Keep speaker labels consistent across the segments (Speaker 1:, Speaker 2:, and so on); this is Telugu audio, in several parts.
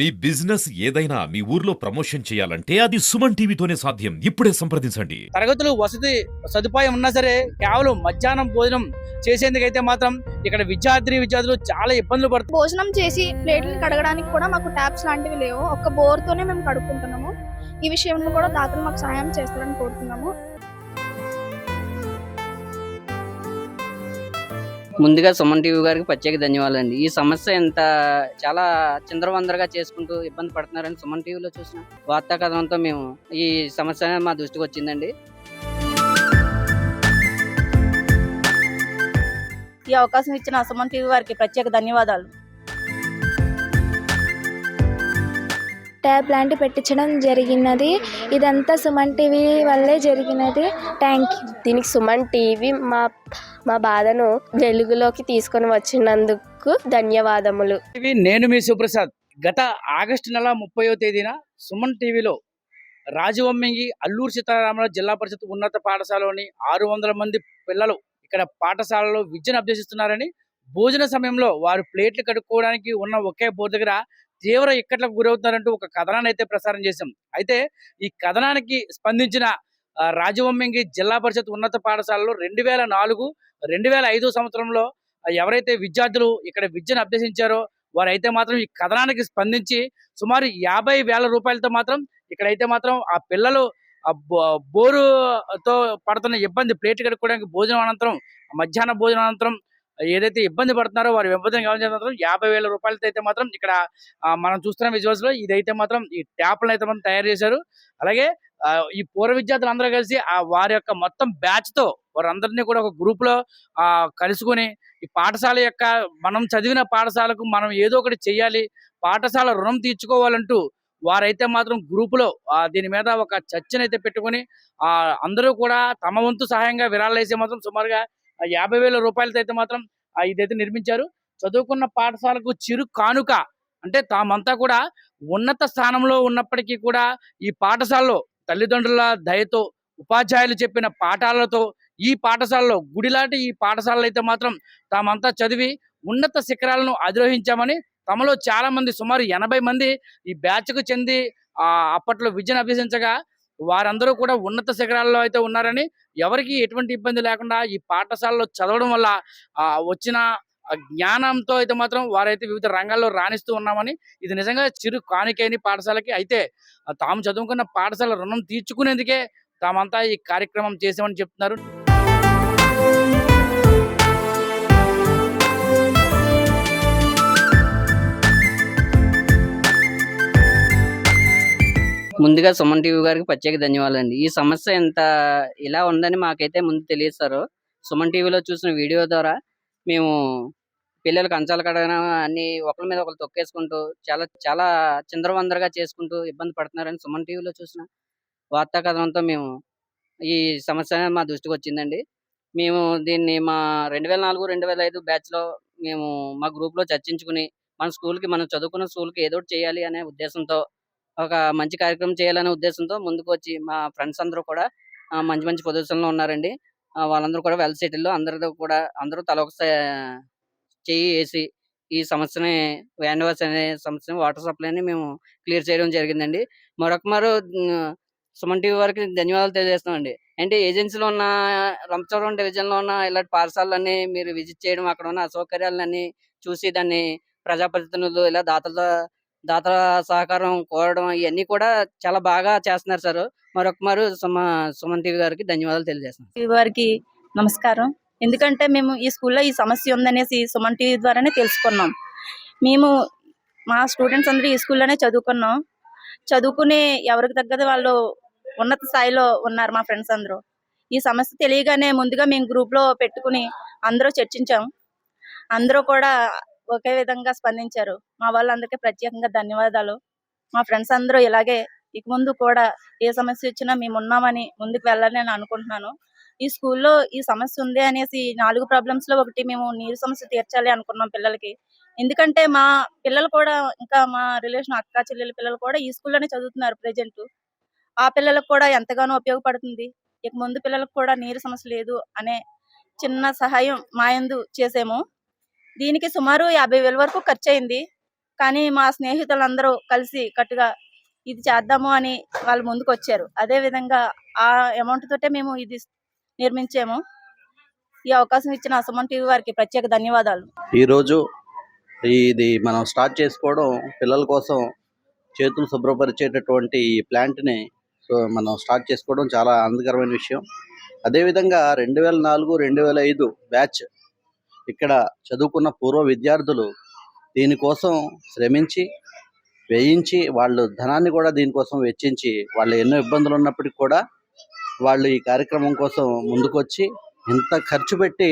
Speaker 1: మీ బిజినెస్ ఏదైనా మీ ఊర్లో ప్రమోషన్ చేయాలంటే అది సుమన్ టీవీతోనే సాధ్యం. ఇప్పుడే సంప్రదించండి.
Speaker 2: తరగతులు వసతి సదుపాయం ఉన్నా సరే కేవలం మధ్యాహ్నం భోజనం చేసేందుకైతే మాత్రం ఇక్కడ విద్యార్థిని విద్యార్థులు చాలా ఇబ్బందులు పడుతున్నారు
Speaker 3: భోజనం చేసి ప్లేట్లు కడగడానికి కూడా మాకు ట్యాప్స్ లాంటివి లేవు. ఒక్క బోర్తోనే మేము కడుక్కుంటున్నాము. ఈ విషయంలో కూడా దాతలు మాకు సహాయం చేస్తారని కోరుతున్నాము.
Speaker 4: ముందుగా సుమన్ టీవీ గారికి ప్రత్యేక ధన్యవాదాలు అండి ఈ సమస్య ఇంత చాలా చిందరవందరగా చేసుకుంటూ ఇబ్బంది పడుతున్నారని సుమన్ టీవీలో చూసిన వార్తా కథనంతో మేము ఈ సమస్య మా దృష్టికి వచ్చిందండి.
Speaker 5: ఈ అవకాశం ఇచ్చిన సుమన్ టీవీ వారికి ప్రత్యేక ధన్యవాదాలు.
Speaker 3: ట్యాబ్ లాంటి పెట్టించడం జరిగినది. ఇదంతా సుమన్ టీవీ వల్లే జరిగినది. Thank you.
Speaker 6: దీనికి సుమన్ టీవీ మా మా బాధను వెలుగులోకి తీసుకొని వచ్చినందుకు ధన్యవాదములు.
Speaker 2: ఇవి నేను మీ సుప్రసాద్. గత ఆగస్టు నెల ముప్పైవ తేదీన సుమన్ టీవీలో రాజవమ్మింగి అల్లూరు సీతారామరాజు జిల్లా పరిషత్ ఉన్నత పాఠశాలలోని ఆరు వందల మంది పిల్లలు ఇక్కడ పాఠశాలలో విద్యను అభ్యసిస్తున్నారని భోజన సమయంలో వారు ప్లేట్లు కడుక్కోవడానికి ఉన్న ఒకే బోర్డు దగ్గర తీవ్ర ఇక్కట్లకు గురవుతున్నారంటూ ఒక కథనాన్ని అయితే ప్రసారం చేశాం. అయితే ఈ కథనానికి స్పందించిన ఆ, రాజవమ్మింగి జిల్లా పరిషత్ ఉన్నత పాఠశాలలో రెండు వేల నాలుగు రెండు వేల ఐదు సంవత్సరంలో ఎవరైతే విద్యార్థులు ఇక్కడ విద్యను అభ్యసించారో వారైతే మాత్రం ఈ కథనానికి స్పందించి సుమారు యాభై వేల రూపాయలతో మాత్రం ఇక్కడైతే మాత్రం ఆ పిల్లలు బోరుతో పడుతున్న ఇబ్బంది ప్లేట్ కడుక్కోవడానికి భోజనం అనంతరం మధ్యాహ్న భోజనం అనంతరం ఏదైతే ఇబ్బంది పడుతున్నారో వారి ఇబ్బంది గమనించిన మాత్రం యాభై వేల రూపాయలతో అయితే మాత్రం ఇక్కడ మనం చూస్తున్న విజువల్స్లో ఇదైతే మాత్రం ఈ ట్యాప్లను అయితే మనం తయారు చేశారు. అలాగే ఈ పూర్వ విద్యార్థులు అందరూ కలిసి ఆ వారి యొక్క మొత్తం బ్యాచ్తో వారందరినీ కూడా ఒక గ్రూప్లో ఆ కలుసుకొని ఈ పాఠశాల యొక్క మనం చదివిన పాఠశాలకు మనం ఏదో ఒకటి చెయ్యాలి పాఠశాల రుణం తీర్చుకోవాలంటూ వారైతే మాత్రం గ్రూపులో లో దీని మీద ఒక చర్చనైతే అయితే పెట్టుకొని ఆ అందరూ కూడా తమ వంతు సహాయంగా విరాళాలు వేసే మాత్రం సుమారుగా యాభై వేల రూపాయలతో అయితే మాత్రం ఇదైతే నిర్మించారు. చదువుకున్న పాఠశాలకు చిరు కానుక అంటే తామంతా కూడా ఉన్నత స్థానంలో ఉన్నప్పటికీ కూడా ఈ పాఠశాలలో తల్లిదండ్రుల దయతో ఉపాధ్యాయులు చెప్పిన పాఠాలతో ఈ పాఠశాలలో గుడిలాంటి ఈ పాఠశాలలో అయితే మాత్రం తామంతా చదివి ఉన్నత శిఖరాలను అధిరోహించామని తమలో చాలామంది సుమారు ఎనభై మంది ఈ బ్యాచ్కు చెంది అప్పట్లో విద్యను అభ్యసించగా వారందరూ కూడా ఉన్నత శిఖరాల్లో అయితే ఉన్నారని ఎవరికి ఎటువంటి ఇబ్బంది లేకుండా ఈ పాఠశాలలో చదవడం వల్ల వచ్చిన జ్ఞానంతో అయితే మాత్రం వారైతే వివిధ రంగాల్లో రాణిస్తూ ఉన్నామని ఇది నిజంగా చిరు కానికైన పాఠశాలకి అయితే తాము చదువుకున్న పాఠశాల రుణం తీర్చుకునేందుకే తామంతా ఈ కార్యక్రమం చేసామని చెప్తున్నారు.
Speaker 4: ముందుగా సుమన్ టీవీ గారికి ప్రత్యేక ధన్యవాదాలు అండి ఈ సమస్య ఇంత ఇలా ఉందని మాకైతే ముందు తెలియస్తారు సుమన్ టీవీలో చూసిన వీడియో ద్వారా మేము పిల్లలకు అంచాలు కడగడం అన్ని ఒకరి మీద ఒకరు తొక్కేసుకుంటూ చాలా చాలా చిందరవందరగా చేసుకుంటూ ఇబ్బంది పడుతున్నారని సుమన్ టీవీలో చూసిన వార్తా కథనంతో మేము ఈ సమస్య మా దృష్టికి వచ్చిందండి. మేము దీన్ని మా రెండు వేల నాలుగు రెండు వేల ఐదు బ్యాచ్లో మేము మా గ్రూప్లో చర్చించుకుని మన స్కూల్కి మనం చదువుకున్న స్కూల్కి ఏదో చేయాలి అనే ఉద్దేశంతో ఒక మంచి కార్యక్రమం చేయాలనే ఉద్దేశంతో ముందుకు వచ్చి మా ఫ్రెండ్స్ అందరూ కూడా మంచి మంచి పొజిషన్లో ఉన్నారండి. వాళ్ళందరూ కూడా వెల్ సెటిల్ అందరితో కూడా అందరూ తల చేయి వేసి ఈ సమస్యని వ్యాన్వాస్ అనే సమస్యని వాటర్ సప్లైని మేము క్లియర్ చేయడం జరిగిందండి. మరొక మరో సుమన్ టీవీ వారికి ధన్యవాదాలు తెలియజేస్తున్నామండి. అంటే ఏజెన్సీలో ఉన్న రంపచోడవరం డివిజన్లో ఉన్న ఇలాంటి పాఠశాలన్నీ మీరు విజిట్ చేయడం అక్కడ ఉన్న అసౌకర్యాలన్నీ చూసి దాన్ని ప్రజాప్రతినిధులు ఇలా దాతలతో దాతల సహకారం కోరడం ఇవన్నీ కూడా చాలా బాగా చేస్తున్నారు సార్. మరొక మారు సుమ సుమన్ టీవీ గారికి ధన్యవాదాలు తెలియజేస్తున్నాను.
Speaker 5: వారికి నమస్కారం. ఎందుకంటే మేము ఈ స్కూల్లో ఈ సమస్య ఉందనేసి సుమన్ టీవీ ద్వారానే తెలుసుకున్నాం. మేము మా స్టూడెంట్స్ అందరూ ఈ స్కూల్లోనే చదువుకున్నాం. చదువుకునే ఎవరికి తగ్గది వాళ్ళు ఉన్నత స్థాయిలో ఉన్నారు మా ఫ్రెండ్స్ అందరూ. ఈ సమస్య తెలియగానే ముందుగా మేము గ్రూప్లో పెట్టుకుని అందరూ చర్చించాం. అందరూ కూడా ఒకే విధంగా స్పందించారు. మా వాళ్ళందరికీ ప్రత్యేకంగా ధన్యవాదాలు. మా ఫ్రెండ్స్ అందరూ ఇలాగే ఇక ముందు కూడా ఏ సమస్య వచ్చినా మేము ఉన్నామని ముందుకు వెళ్ళాలని నేను అనుకుంటున్నాను. ఈ స్కూల్లో ఈ సమస్య ఉంది అనేసి నాలుగు ప్రాబ్లమ్స్లో ఒకటి మేము నీరు సమస్య తీర్చాలి అనుకున్నాం పిల్లలకి. ఎందుకంటే మా పిల్లలు కూడా ఇంకా మా రిలేషన్ అక్క చెల్లెల పిల్లలు కూడా ఈ స్కూల్లోనే చదువుతున్నారు ప్రెజెంట్. ఆ పిల్లలకు కూడా ఎంతగానో ఉపయోగపడుతుంది. ఇక ముందు పిల్లలకు కూడా నీరు సమస్య లేదు అనే చిన్న సహాయం మా యందు చేసాము. దీనికి సుమారు యాభై వేల వరకు ఖర్చు అయింది కానీ మా స్నేహితులందరూ కలిసి కట్టుగా ఇది చేద్దాము అని వాళ్ళు ముందుకు వచ్చారు అదే విధంగా ఆ అమౌంట్ తోటే మేము ఇది నిర్మించాము. ఈ అవకాశం ఇచ్చిన సుమన్ టీవీ వారికి ప్రత్యేక ధన్యవాదాలు.
Speaker 7: ఈరోజు ఇది మనం స్టార్ట్ చేసుకోవడం పిల్లల కోసం చేతులు శుభ్రపరిచేటటువంటి ఈ ప్లాంట్ని మనం స్టార్ట్ చేసుకోవడం చాలా ఆనందకరమైన విషయం. అదేవిధంగా రెండు వేల నాలుగు రెండు వేల ఐదు బ్యాచ్ ఇక్కడ చదువుకున్న పూర్వ విద్యార్థులు దీనికోసం శ్రమించి వేయించి వాళ్ళు ధనాన్ని కూడా దీనికోసం వెచ్చించి వాళ్ళు ఎన్నో ఇబ్బందులు ఉన్నప్పటికీ కూడా వాళ్ళు ఈ కార్యక్రమం కోసం ముందుకొచ్చి ఇంత ఖర్చు పెట్టి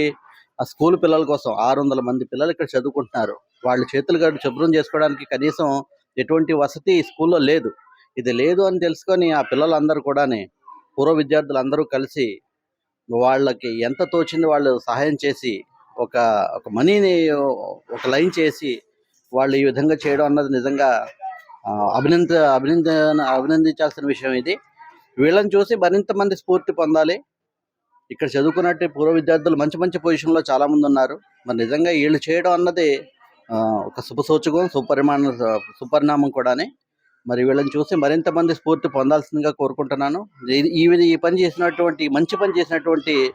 Speaker 7: ఆ స్కూల్ పిల్లల కోసం ఆరు వందల మంది పిల్లలు ఇక్కడ చదువుకుంటున్నారు. వాళ్ళు చేతులు గడు శుభ్రం చేసుకోవడానికి కనీసం ఎటువంటి వసతి స్కూల్లో లేదు. ఇది లేదు అని తెలుసుకొని ఆ పిల్లలందరూ కూడాని పూర్వ విద్యార్థులు అందరూ కలిసి వాళ్ళకి ఎంత తోచింది వాళ్ళు సహాయం చేసి ఒక ఒక మనీని ఒక లైన్ చేసి వాళ్ళు ఈ విధంగా చేయడం అన్నది నిజంగా ఆ, అభినంద అభినంద అభినందించాల్సిన విషయం ఇది. వీళ్ళని చూసి మరింత మంది స్ఫూర్తి పొందాలి. ఇక్కడ చదువుకున్నట్టు పూర్వ విద్యార్థులు మంచి మంచి పొజిషన్లో చాలా మంది ఉన్నారు. మరి నిజంగా వీళ్ళు చేయడం అన్నది ఆ, ఒక శుభసూచకం సుపరిమాణ సుపరిణామం కూడానే. మరి వీళ్ళని చూసి మరింత మంది స్ఫూర్తి పొందాల్సిందిగా కోరుకుంటున్నాను. ఈ- ఈ పని చేసినటువంటి మంచి పని చేసినటువంటి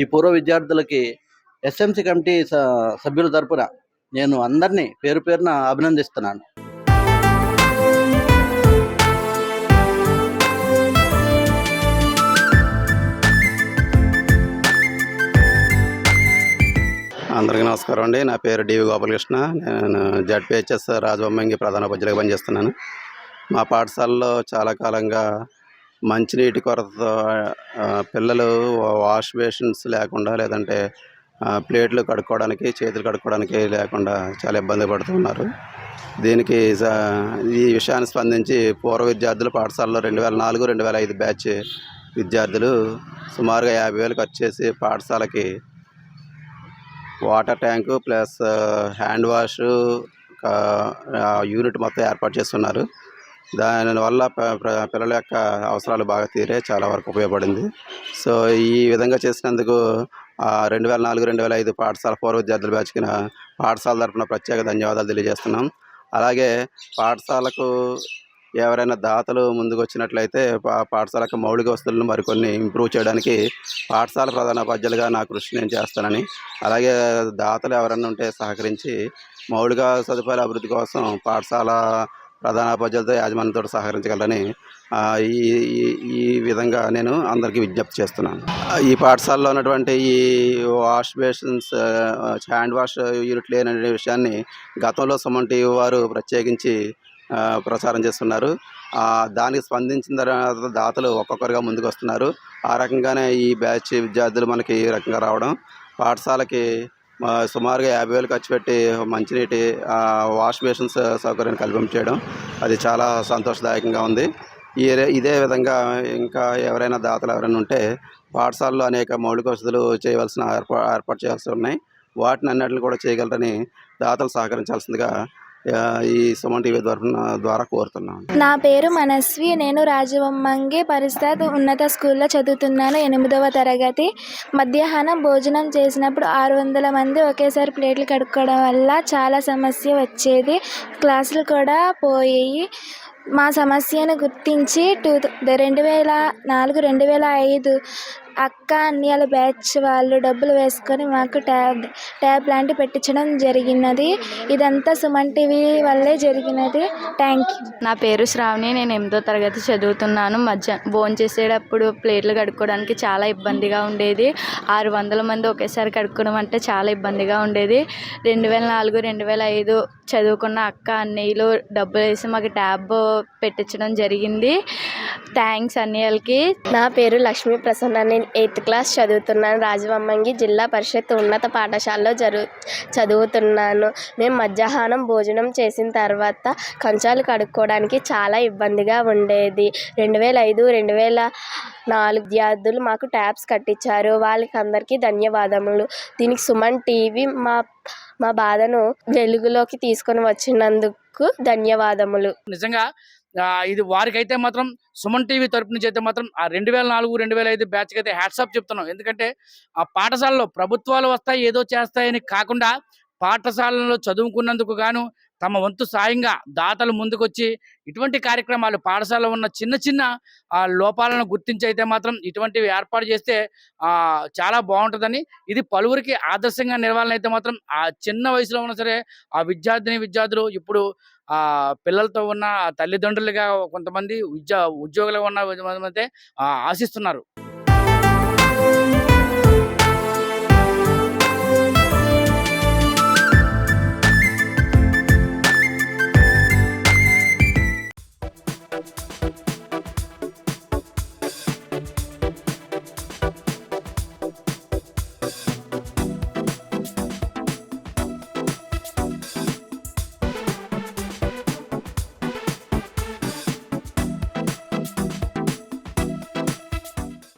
Speaker 7: ఈ పూర్వ విద్యార్థులకి ఎస్ఎంసి కమిటీ స- సభ్యుల తరపున నేను అందరినీ పేరు పేరున అభినందిస్తున్నాను.
Speaker 8: అందరికీ నమస్కారం అండి. నా పేరు డివి గోపాలకృష్ణ. నేను జడ్పిహెచ్ఎస్ రాజబొమ్మంగి ప్రధాన ఉపాధ్యాయులుగా పనిచేస్తున్నాను. మా పాఠశాలలో చాలా కాలంగా మంచినీటి కొరతతో పిల్లలు వాష్ బేషన్స్ లేకుండా లేదంటే ప్లేట్లు కడుక్కోవడానికి చేతులు కడుక్కోవడానికి లేకుండా చాలా ఇబ్బంది పడుతున్నారు దీనికి ఈ విషయాన్ని స్పందించి పూర్వ విద్యార్థులు పాఠశాలలో రెండు వేల నాలుగు రెండు వేల ఐదు బ్యాచ్ విద్యార్థులు సుమారుగా యాభై వేలు ఖర్చు చేసి పాఠశాలకి water tank plus hand wash unit మొత్తం ఏర్పాటు చేస్తున్నారు. దానివల్ల పిల్లల యొక్క అవసరాలు బాగా తీరే చాలా వరకు ఉపయోగపడింది. సో ఈ విధంగా చేసినందుకు రెండు వేల నాలుగు రెండు వేల ఐదు పాఠశాల పూర్వ విద్యార్థుల బ్యాచ్కి పాఠశాల తరఫున ప్రత్యేక ధన్యవాదాలు తెలియజేస్తున్నాం. అలాగే పాఠశాలకు ఎవరైనా దాతలు ముందుకు వచ్చినట్లయితే పాఠశాలకు మౌలిక వసతులను మరికొన్ని ఇంప్రూవ్ చేయడానికి పాఠశాల ప్రధాన ఉపాధ్యాయులుగా నా కృషి నేను చేస్తానని అలాగే దాతలు ఎవరైనా ఉంటే సహకరించి మౌలిక సదుపాయాల అభివృద్ధి కోసం పాఠశాల ప్రధానోపాధ్యాయులతో యాజమాన్యంతో సహకరించగలరని ఈ ఈ- విధంగా నేను అందరికీ విజ్ఞప్తి చేస్తున్నాను. ఈ పాఠశాలలో ఉన్నటువంటి ఈ wash basins hand wash unit లేననే విషయాన్ని గతంలో సుమంటి వారు ప్రత్యేకించి ప్రచారం చేస్తున్నారు. దానికి స్పందించిన తర్వాత దాతలు ఒక్కొక్కరుగా ముందుకు వస్తున్నారు. ఆ రకంగానే ఈ బ్యాచ్ విద్యార్థులు మనకి ఈ రకంగా రావడం. పాఠశాలకి సుమారుగా యాభై వేలు ఖర్చు పెట్టి మంచినీటి వాష్ బేషన్స్ సౌకర్యాన్ని కల్పించేయడం అది చాలా సంతోషదాయకంగా ఉంది. ఇదే విధంగా ఇంకా ఎవరైనా దాతలు ఎవరైనా ఉంటే పాఠశాలలో అనేక మౌలిక వసతులు చేయవలసిన ఏర్పా ఏర్పాటు చేయాల్సి ఉన్నాయి. వాటిని అన్నిటిని కూడా చేయగలరని దాతలు సహకరించాల్సిందిగా ఈ సుమన్ టీవీ ద్వారా ద్వారా కోరుతున్నాను.
Speaker 9: నా పేరు మనస్వి. నేను రాజవమ్మంగి పరిషత్ ఉన్నత స్కూల్లో చదువుతున్నాను ఎనిమిదవ తరగతి. మధ్యాహ్నం భోజనం చేసినప్పుడు ఆరు వందల మంది ఒకేసారి ప్లేట్లు కడుక్కోవడం వల్ల చాలా సమస్య వచ్చేది. క్లాసులు కూడా పోయాయి. మా సమస్యను గుర్తించి టూ రెండు వేల నాలుగు రెండు వేల ఐదు అక్క అన్నయ్యల బ్యాచ్ వాళ్ళు డబ్బులు వేసుకొని మాకు ట్యాబ్ ట్యాబ్ లాంటి పెట్టించడం జరిగినది. ఇదంతా సుమన్ టీవీ వల్లే జరిగినది. థ్యాంక్ యూ
Speaker 10: నా పేరు శ్రావణి నేను ఎనిమిదో తరగతి చదువుతున్నాను. మధ్య భోజనం చేసేటప్పుడు ప్లేట్లు కడుక్కోవడానికి చాలా ఇబ్బందిగా ఉండేది. ఆరు వందల మంది ఒకేసారి కడుక్కోవడం అంటే చాలా ఇబ్బందిగా ఉండేది. రెండు వేల నాలుగు రెండు వేల ఐదు చదువుకున్న అక్క అన్నయ్యలు డబ్బులు వేసి మాకు ట్యాబ్ పెట్టించడం జరిగింది. థ్యాంక్స్ అన్నయ్యలకి.
Speaker 6: నా పేరు లక్ష్మీ ప్రసన్న నేను ఎయిత్ క్లాస్ చదువుతున్నాను. రాజవమ్మంగి జిల్లా పరిషత్ ఉన్నత పాఠశాలలో జరుగు చదువుతున్నాను. మేము మధ్యాహ్నం భోజనం చేసిన తర్వాత కంచాలు కడుక్కోవడానికి చాలా ఇబ్బందిగా ఉండేది. రెండు వేల ఐదు రెండు వేల నాలుగు విద్యార్థులు మాకు ట్యాబ్స్ కట్టించారు. వాళ్ళకి అందరికీ ధన్యవాదములు. దీనికి సుమన్ టీవీ మా మా బాధను వెలుగులోకి తీసుకొని వచ్చినందుకు ధన్యవాదములు.
Speaker 2: నిజంగా ఇది వారికైతే మాత్రం సుమన్ టీవీ తరపు నుంచి అయితే మాత్రం ఆ రెండు వేల నాలుగు రెండు వేల ఐదు బ్యాచ్కి అయితే హ్యాట్సాప్ చెప్తున్నాం. ఎందుకంటే ఆ పాఠశాలలో ప్రభుత్వాలు వస్తాయి ఏదో చేస్తాయని కాకుండా పాఠశాలలో చదువుకున్నందుకు గాను తమ వంతు సాయంగా దాతలు ముందుకొచ్చి ఇటువంటి కార్యక్రమాలు పాఠశాలలో ఉన్న చిన్న చిన్న ఆ, లోపాలను గుర్తించి అయితే మాత్రం ఇటువంటివి ఏర్పాటు చేస్తే చాలా బాగుంటుందని. ఇది పలువురికి ఆదర్శంగా నిలవాలని అయితే మాత్రం ఆ చిన్న వయసులో ఉన్నా సరే ఆ విద్యార్థిని విద్యార్థులు ఇప్పుడు ఆ పిల్లలతో ఉన్న తల్లిదండ్రులుగా కొంతమంది విద్యా ఉద్యోగులుగా ఉన్న కొంతమంది అయితే ఆశిస్తున్నారు.